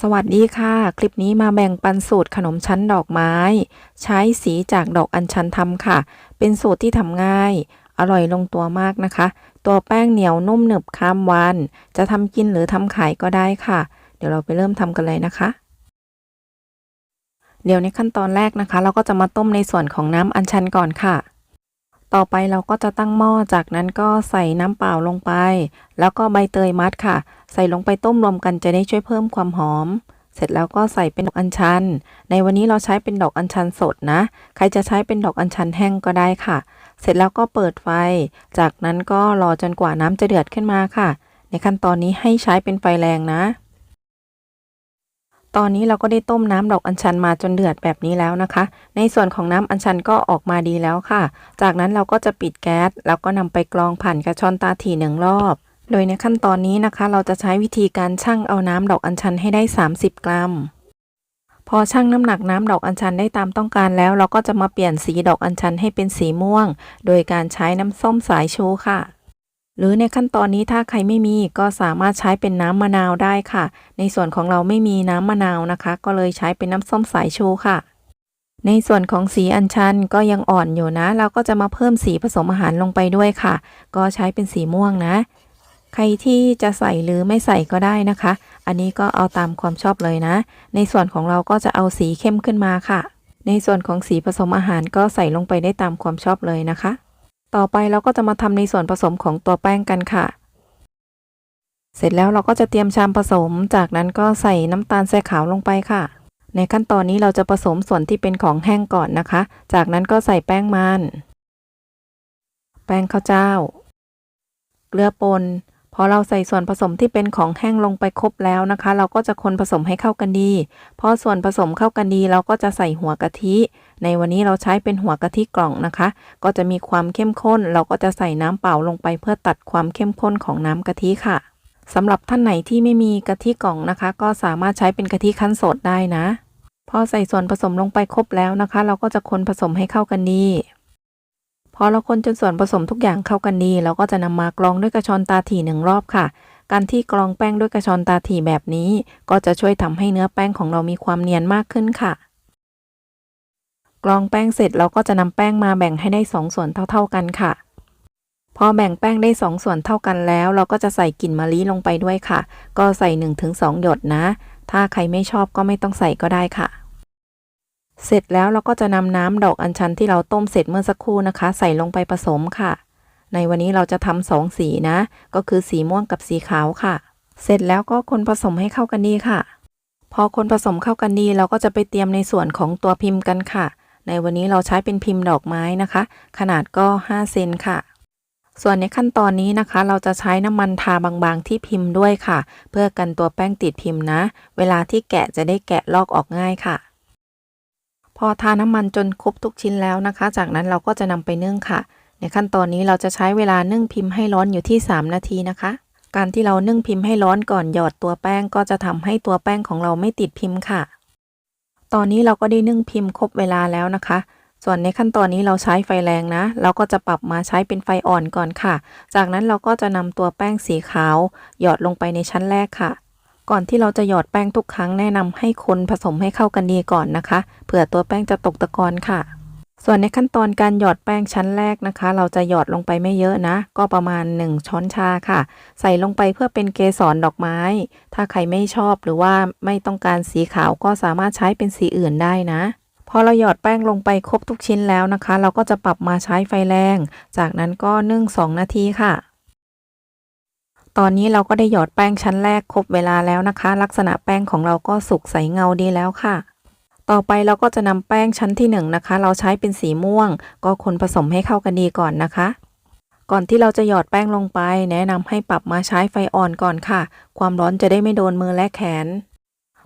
สวัสดีค่ะ คลิปนี้มาแบ่งปันสูตรขนมชั้นดอกไม้ ใช้สีจากดอกอัญชันทำค่ะ เป็นสูตรที่ทำง่าย อร่อยลงตัวมากนะคะ ตัวแป้งเหนียวนุ่มหนึบข้ามวัน จะทำกินหรือทำขายก็ได้ค่ะ เดี๋ยวเราไปเริ่มทำกันเลยนะคะ เดี๋ยวในขั้นตอนแรกนะคะ เราก็จะมาต้มในส่วนของน้ำอัญชันก่อนค่ะ ต่อไปเราก็จะตั้งหม้อจากนั้นก็ใส่น้ำเปล่าลงไป แล้วก็ใบเตยมัดค่ะ ใส่ลงไปต้มรวมกันจะได้ช่วยเพิ่มความหอม เสร็จแล้วก็ใส่เป็นดอกอัญชัน ในวันนี้เราใช้เป็นดอกอัญชันสดนะ ใครจะใช้เป็นดอกอัญชันแห้งก็ได้ค่ะ เสร็จแล้วก็เปิดไฟ จากนั้นก็รอจนกว่าน้ำจะเดือดขึ้นมาค่ะ ในขั้นตอนนี้ให้ใช้เป็นไฟแรงนะ ตอนนี้เราก็ได้ต้มน้ำดอกอัญชันมาจนเดือดแบบนี้แล้วนะคะ ในส่วนของน้ำอัญชันก็ออกมาดีแล้วค่ะ จากนั้นเราก็จะปิดแก๊สแล้วก็นำไปกรองผ่านกระชอนตาถี่หนึ่งรอบ โดยในขั้นตอนนี้นะคะ เราจะใช้วิธีการชั่งเอาน้ำดอกอัญชันให้ได้ 30 กรัม พอชั่งน้ำหนักน้ำดอกอัญชันได้ตามต้องการแล้ว เราก็จะมาเปลี่ยนสีดอกอัญชันให้เป็นสีม่วง โดยการใช้น้ำส้มสายชูค่ะ หรือในขั้นตอนนี้ถ้าใครไม่มีก็สามารถใช้เป็นน้ำมะนาวได้ค่ะ ในส่วนของเราไม่มีน้ำมะนาวนะคะ ก็เลยใช้เป็นน้ำส้มสายชูค่ะในส่วนของสีอัญชันก็ยังอ่อนอยู่นะ เราก็จะมาเพิ่มสีผสมอาหารลงไปด้วยค่ะ ก็ใช้เป็นสีม่วงนะ ใครที่จะใส่หรือไม่ใส่ก็ได้นะคะ อันนี้ก็เอาตามความชอบเลยนะ ในส่วนของเราก็จะเอาสีเข้มขึ้นมาค่ะ ในส่วนของสีผสมอาหารก็ใส่ลงไปได้ตามความชอบเลยนะคะ ต่อไปเราก็จะมาทำในส่วนผสมของตัวแป้งกันค่ะเสร็จแล้วเราก็จะเตรียมชามผสม จากนั้นก็ใส่น้ำตาลทรายขาวลงไปค่ะ ในขั้นตอนนี้เราจะผสมส่วนที่เป็นของแห้งก่อนนะคะ จากนั้นก็ใส่แป้งมัน แป้งข้าวเจ้า เกลือป่น พอเราใส่ส่วนผสมที่เป็นของแห้งลงไปครบแล้วนะคะ เราก็จะคนผสมให้เข้ากันดีพอส่วนผสมเข้ากันดี เราก็จะใส่หัวกะทิ ในวันนี้เราใช้เป็นหัวกะทิกล่องนะคะ ก็จะมีความเข้มข้น เราก็จะใส่น้ำเปล่าลงไปเพื่อตัดความเข้มข้นของน้ำกะทิค่ะสำหรับท่านไหนที่ไม่มีกะทิกล่องนะคะ ก็สามารถใช้เป็นกะทิคั้นสดได้นะ พอใส่ส่วนผสมลงไปครบแล้วนะคะ เราก็จะคนผสมให้เข้ากันดี พอเราคนจนส่วนผสมทุกอย่างเข้ากันดีเราก็จะนำมากรองด้วยกระชอนตาถี่หนึ่งรอบค่ะ การที่กรองแป้งด้วยกระชอนตาถี่แบบนี้ ก็จะช่วยทำให้เนื้อแป้งของเรามีความเนียนมากขึ้นค่ะ กรองแป้งเสร็จเราก็จะนำแป้งมาแบ่งให้ได้สองส่วนเท่า ๆกันค่ะ พอแบ่งแป้งได้สองส่วนเท่ากันแล้ว เราก็จะใส่กลิ่นมะลิลงไปด้วยค่ะ ก็ใส่ 1-2 หยดนะ ถ้าใครไม่ชอบก็ไม่ต้องใส่ก็ได้ค่ะ เสร็จแล้วเราก็จะนำน้ำดอกอัญชันที่เราต้มเสร็จเมื่อสักครู่นะคะ ใส่ลงไปผสมค่ะ ในวันนี้เราจะทำสองสีนะ ก็คือสีม่วงกับสีขาวค่ะ เสร็จแล้วก็คนผสมให้เข้ากันดีค่ะ พอคนผสมเข้ากันดีเราก็จะไปเตรียมในส่วนของตัวพิมพ์กันค่ะ ในวันนี้เราใช้เป็นพิมพ์ดอกไม้นะคะ ขนาดก็ 5 เซนค่ะส่วนในขั้นตอนนี้นะคะ เราจะใช้น้ำมันทาบางๆที่พิมพ์ด้วยค่ะ เพื่อกันตัวแป้งติดพิมพ์นะ เวลาที่แกะจะได้แกะลอกออกง่ายค่ะ พอทาน้ำมันจนครบทุกชิ้นแล้วนะคะ จากนั้นเราก็จะนำไปนึ่งค่ะ ในขั้นตอนนี้เราจะใช้เวลานึ่งพิมพ์ให้ร้อนอยู่ที่ 3 นาทีนะคะ การที่เรานึ่งพิมพ์ให้ร้อนก่อนหยอดตัวแป้งก็จะทำให้ตัวแป้งของเราไม่ติดพิมพ์ค่ะ ตอนนี้เราก็ได้นึ่งพิมพ์ครบเวลาแล้วนะคะ ส่วนในขั้นตอนนี้เราใช้ไฟแรงนะ เราก็จะปรับมาใช้เป็นไฟอ่อนก่อนค่ะ จากนั้นเราก็จะนำตัวแป้งสีขาว หยอดลงไปในชั้นแรกค่ะ ก่อนที่เราจะหยอดแป้งทุกครั้งแนะนำให้คนผสมให้เข้ากันดีก่อนนะคะ เผื่อตัวแป้งจะตกตะกอนค่ะ ส่วนในขั้นตอนการหยอดแป้งชั้นแรกนะคะ เราจะหยอดลงไปไม่เยอะนะ ก็ประมาณ 1 ช้อนชาค่ะ ใส่ลงไปเพื่อเป็นเกสรดอกไม้ ถ้าใครไม่ชอบหรือว่าไม่ต้องการสีขาวก็สามารถใช้เป็นสีอื่นได้นะพอเราหยอดแป้งลงไปครบทุกชิ้นแล้วนะคะ เราก็จะปรับมาใช้ไฟแรง จากนั้นก็นึ่ง2นาทีค่ะ ตอนนี้เราก็ได้หยอดแป้งชั้นแรกครบเวลาแล้วนะคะ ลักษณะแป้งของเราก็สุกใสเงาดีแล้วค่ะ ต่อไปเราก็จะนำแป้งชั้นที่1นงนะคะ เราใช้เป็นสีม่วง ก็คนผสมให้เข้ากันดีก่อนนะคะ ก่อนที่เราจะหยอดแป้งลงไป แนะนำให้ปรับมาใช้ไฟอ่อนก่อนค่ะ ความร้อนจะได้ไม่โดนมือและแขน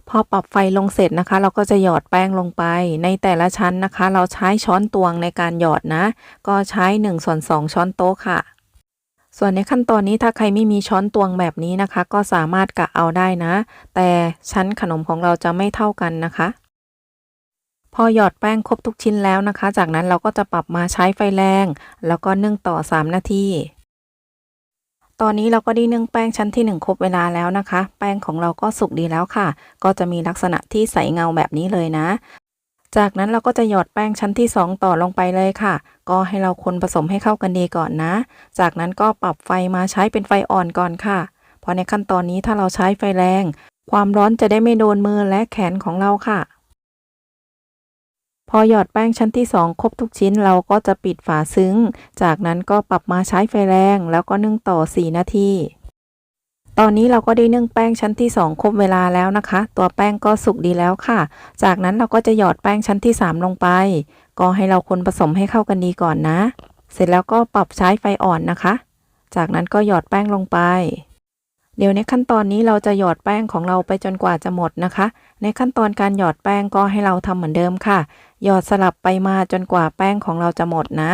พอปรับไฟลงเสร็จนะคะ เราก็จะหยอดแป้งลงไป ในแต่ละชั้นนะคะ เราใช้ช้อนตวงในการหยอดนะ ก็ใช้1ส่วน2ช้อนโต๊ะค่ะ ส่วนในขั้นตอนนี้ถ้าใครไม่มีช้อนตวงแบบนี้นะคะ ก็สามารถกะเอาได้นะ แต่ชั้นขนมของเราจะไม่เท่ากันนะคะ พอหยอดแป้งครบทุกชิ้นแล้วนะคะ จากนั้นเราก็จะปรับมาใช้ไฟแรง แล้วก็นึ่งต่อ 3 นาทีตอนนี้เราก็ได้นึ่งแป้งชั้นที่ 1 ครบเวลาแล้วนะคะ แป้งของเราก็สุกดีแล้วค่ะ ก็จะมีลักษณะที่ใสเงาแบบนี้เลยนะ จากนั้นเราก็จะหยอดแป้งชั้นที่ 2 ต่อลงไปเลยค่ะ ก็ให้เราคนผสมให้เข้ากันดีก่อนนะ จากนั้นก็ปรับไฟมาใช้เป็นไฟอ่อนก่อนค่ะ เพราะในขั้นตอนนี้ถ้าเราใช้ไฟแรง ความร้อนจะได้ไม่โดนมือและแขนของเราค่ะ พอหยอดแป้งชั้นที่ 2 ครบทุกชิ้นเราก็จะปิดฝาซึ้ง จากนั้นก็ปรับมาใช้ไฟแรง แล้วก็นึ่งต่อ 4 นาที ตอนนี้เราก็ได้นึ่งแป้งชั้นที่ 2 ครบเวลาแล้วนะคะ ตัวแป้งก็สุกดีแล้วค่ะ จากนั้นเราก็จะหยอดแป้งชั้นที่ 3 ลงไป ก็ให้เราคนผสมให้เข้ากันดีก่อนนะ เสร็จแล้วก็ปรับใช้ไฟอ่อนนะคะ จากนั้นก็หยอดแป้งลงไป เดี๋ยวในขั้นตอนนี้เราจะหยอดแป้งของเราไปจนกว่าจะหมดนะคะ ในขั้นตอนการหยอดแป้งก็ให้เราทำเหมือนเดิมค่ะ หยอดสลับไปมาจนกว่าแป้งของเราจะหมดนะ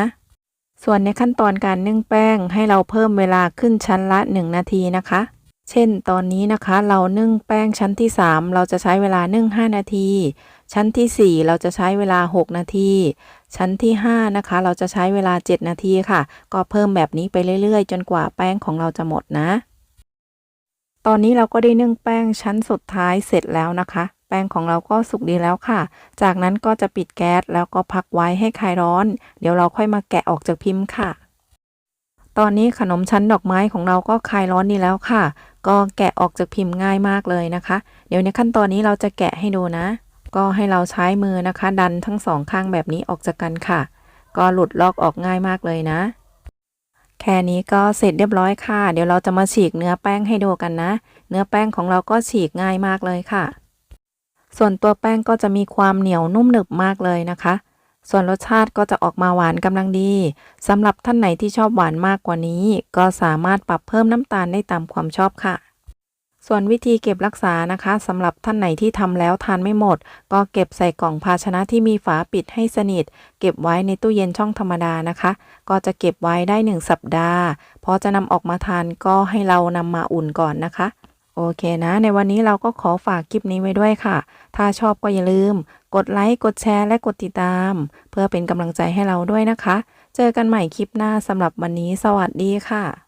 ส่วนในขั้นตอนการนึ่งแป้งให้เราเพิ่มเวลาขึ้นชั้นละ 1 นาทีนะคะ เช่นตอนนี้นะคะเรานึ่งแป้งชั้นที่ 3 เราจะใช้เวลานึ่ง 5 นาที ชั้นทีสี่ 4 เราจะใช้เวลา 6 นาที ชั้นที่ 5 นะคะ เราจะใช้เวลา 7 นาทีค่ะ ก็เพิ่มแบบนี้ไปเรื่อยๆ จนกว่าแป้งของเราจะหมดนะ ตอนนี้เราก็ได้นึ่งแป้งชั้นสุดท้ายเสร็จแล้วนะคะ แป้งของเราก็สุกดีแล้วค่ะ จากนั้นก็จะปิดแก๊สแล้วก็พักไว้ให้คลายร้อน เดี๋ยวเราค่อยมาแกะออกจากพิมพ์ค่ะ ตอนนี้ขนมชั้นดอกไม้ของเราก็คลายร้อนดีแล้วค่ะ ก็แกะออกจากพิมพ์ง่ายมากเลยนะคะ เดี๋ยวในขั้นตอนนี้เราจะแกะให้ดูนะ ก็ให้เราใช้มือนะคะ ดันทั้งสองข้างแบบนี้ออกจากกันค่ะ ก็หลุดลอกออกง่ายมากเลยนะ แค่นี้ก็เสร็จเรียบร้อยค่ะ เดี๋ยวเราจะมาฉีกเนื้อแป้งให้ดูกันนะ เนื้อแป้งของเราก็ฉีกง่ายมากเลยค่ะ ส่วนตัวแป้งก็จะมีความเหนียวนุ่มหนึบมากเลยนะคะ ส่วนรสชาติก็จะออกมาหวานกำลังดีสำหรับท่านไหนที่ชอบหวานมากกว่านี้ ก็สามารถปรับเพิ่มน้ำตาลได้ตามความชอบค่ะ ส่วนวิธีเก็บรักษานะคะสำหรับท่านไหนที่ทำแล้วทานไม่หมด ก็เก็บใส่กล่องภาชนะที่มีฝาปิดให้สนิท เก็บไว้ในตู้เย็นช่องธรรมดานะคะ ก็จะเก็บไว้ได้ 1 สัปดาห์พอจะนำออกมาทานก็ให้เรานำมาอุ่นก่อนนะคะ โอเคนะ ในวันนี้เราก็ขอฝากคลิปนี้ไว้ด้วยค่ะ ถ้าชอบก็อย่าลืม กดไลค์ กดแชร์และกดติดตาม เพื่อเป็นกำลังใจให้เราด้วยนะคะ เจอกันใหม่คลิปหน้าสำหรับวันนี้ สวัสดีค่ะ